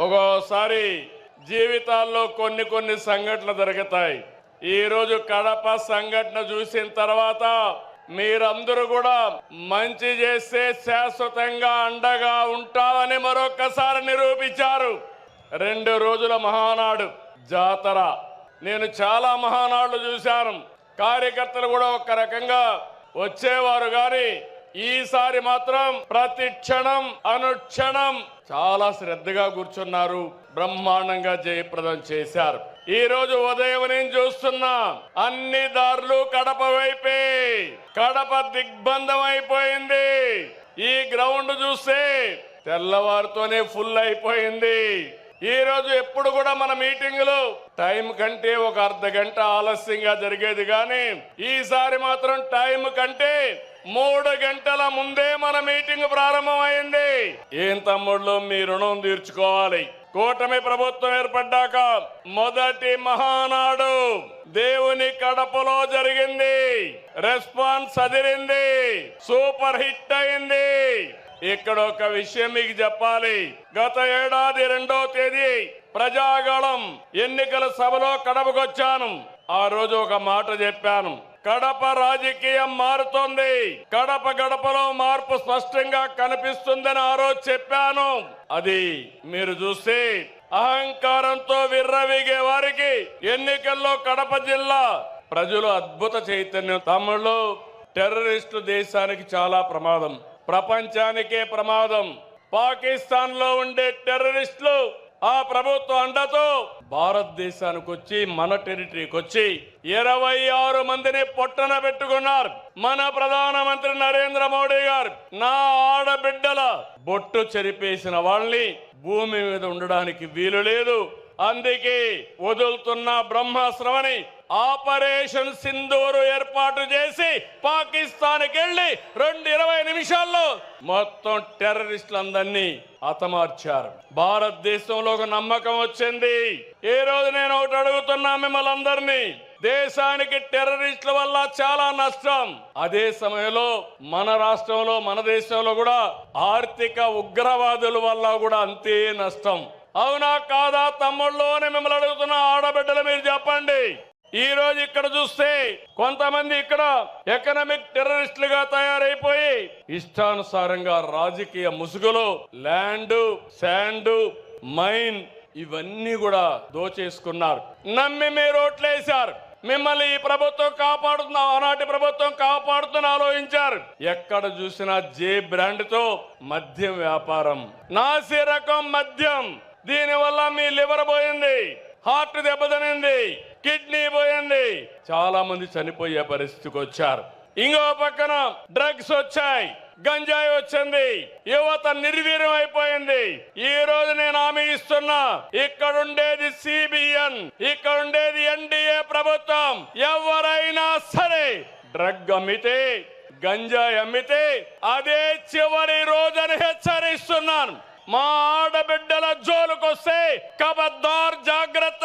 ఒక్కోసారి జీవితాల్లో కొన్ని కొన్ని సంఘటనలు జరుగుతాయి. ఈరోజు కడప సంఘటన చూసిన తర్వాత మీరందరూ కూడా మంచి చేస్తే శాశ్వతంగా అండగా ఉంటామని మరొకసారి నిరూపించారు. రెండు రోజుల మహానాడు జాతర. నేను చాలా మహానాడులు చూశాను. కార్యకర్తలు కూడా ఒక రకంగా వచ్చేవారు కానీ ఈసారి మాత్రం ప్రతి క్షణం అనుక్షణం చాలా శ్రద్ధగా కూర్చున్నారు. బ్రహ్మాండంగా జయప్రదం చేశారు. ఈ రోజు ఉదయం నేను చూస్తున్నా అన్ని దారులు కడప వైపే. కడప దిగ్బంధం అయిపోయింది. ఈ గ్రౌండ్ చూస్తే తెల్లవారితోనే ఫుల్ అయిపోయింది. ఈరోజు ఎప్పుడు కూడా మన మీటింగులు టైం కంటే ఒక అర్ధ గంట ఆలస్యంగా జరిగేది కానీ ఈసారి మాత్రం టైం కంటే మూడు గంటల ముందే మన మీటింగ్ ప్రారంభమైంది. ఏం తమ్ముళ్ళు మీ రుణం తీర్చుకోవాలి. కూటమి ప్రభుత్వం ఏర్పడ్డాక మొదటి మహానాడు దేవుని కడపలో జరిగింది. రెస్పాన్స్ అదిరింది. సూపర్ హిట్ అయింది. ఇక్కడ ఒక విషయం మీకు చెప్పాలి. గత ఏడాది రెండో తేదీ ప్రజాగళం ఎన్నికల సభలో కడపకొచ్చాను. ఆ రోజు ఒక మాట చెప్పాను. కడప రాజకీయం మారుతోంది. కడప గడపలో మార్పు స్పష్టంగా కనిపిస్తుందని ఆ రోజు చెప్పాను. అది మీరు చూస్తే అహంకారంతో విర్రవీగే వారికి ఎన్నికల్లో కడప జిల్లా ప్రజలు అద్భుత చైతన్యం. తమ్ముళ్ళు టెర్రరిస్టు దేశానికి చాలా ప్రమాదం. ప్రపంచానికే ప్రమాదం. పాకిస్తాన్లో ఉండే టెర్రరిస్టులు ఆ ప్రభుత్వ అండతో భారతదేశానికి వచ్చి మన టెరిటరీకి వచ్చి ఇరవై ఆరు మందిని పొట్టన పెట్టుకున్నారు. మన ప్రధానమంత్రి నరేంద్ర మోడీ గారు నా ఆడబిడ్డల బొట్టు చెరిపేసిన వాళ్ళని భూమి మీద ఉండడానికి వీలు లేదు. అందుకే వదులుతున్న బ్రహ్మాస్త్రమని ఆపరేషన్ సింధూరు ఏర్పాటు చేసి పాకిస్తాన్కి వెళ్ళి రెండు ఇరవై నిమిషాల్లో మొత్తం టెర్రరిస్టులందరినీ హతమార్చారు. భారతదేశంలో ఒక నమ్మకం వచ్చింది. ఈ రోజు నేను ఒకటి అడుగుతున్నా మిమ్మల్ని అందరినీ దేశానికి టెర్రరిస్టుల వల్ల చాలా నష్టం. అదే సమయంలో మన రాష్ట్రంలో మన దేశంలో కూడా ఆర్థిక ఉగ్రవాదుల వల్ల కూడా అంతే నష్టం. అవునా కాదా తమ్ముళ్ళు అని మిమ్మల్ని అడుగుతున్న ఆడబిడ్డలు మీరు చెప్పండి. ఈ రోజు ఇక్కడ చూస్తే కొంతమంది ఇక్కడ ఎకనామిక్ టెర్రరిస్టులుగా తయారైపోయి ఇష్టానుసారంగా రాజకీయ ముసుగులో ల్యాండ్ శాండ్ మైన్ ఇవన్నీ కూడా దోచేసుకున్నారు. నమ్మి మీరు ఓట్లేశారు. మిమ్మల్ని ఈ ప్రభుత్వం కాపాడుతున్న ఆనాటి ప్రభుత్వం కాపాడుతున్న ఆలోచించారు. ఎక్కడ చూసినా జే బ్రాండ్తో మద్యం వ్యాపారం. నాసి రకం మద్యం. దీనివల్ల మీ లివర్ పోయింది. హార్ట్ దెబ్బతినింది. కిడ్నీ పోయింది చాలా మంది చనిపోయే పరిస్థితికి వచ్చారు. ఇంకో పక్కన డ్రగ్స్ వచ్చాయి. గంజాయి వచ్చింది. యువత నిర్వీర్యం అయిపోయింది. ఈ రోజు నేను హామీ ఇస్తున్నా ఇక్కడుండేది సిబిఎన్ ఇక్కడుండేది ఎన్డీఏ ప్రభుత్వం. ఎవరైనా సరే డ్రగ్ అమ్మితే గంజాయి అమ్మితే అదే చివరి రోజని హెచ్చరిస్తున్నాను. మా ఆడబిడ్డల జోలుకొస్తే కబద్దార్ జాగ్రత్త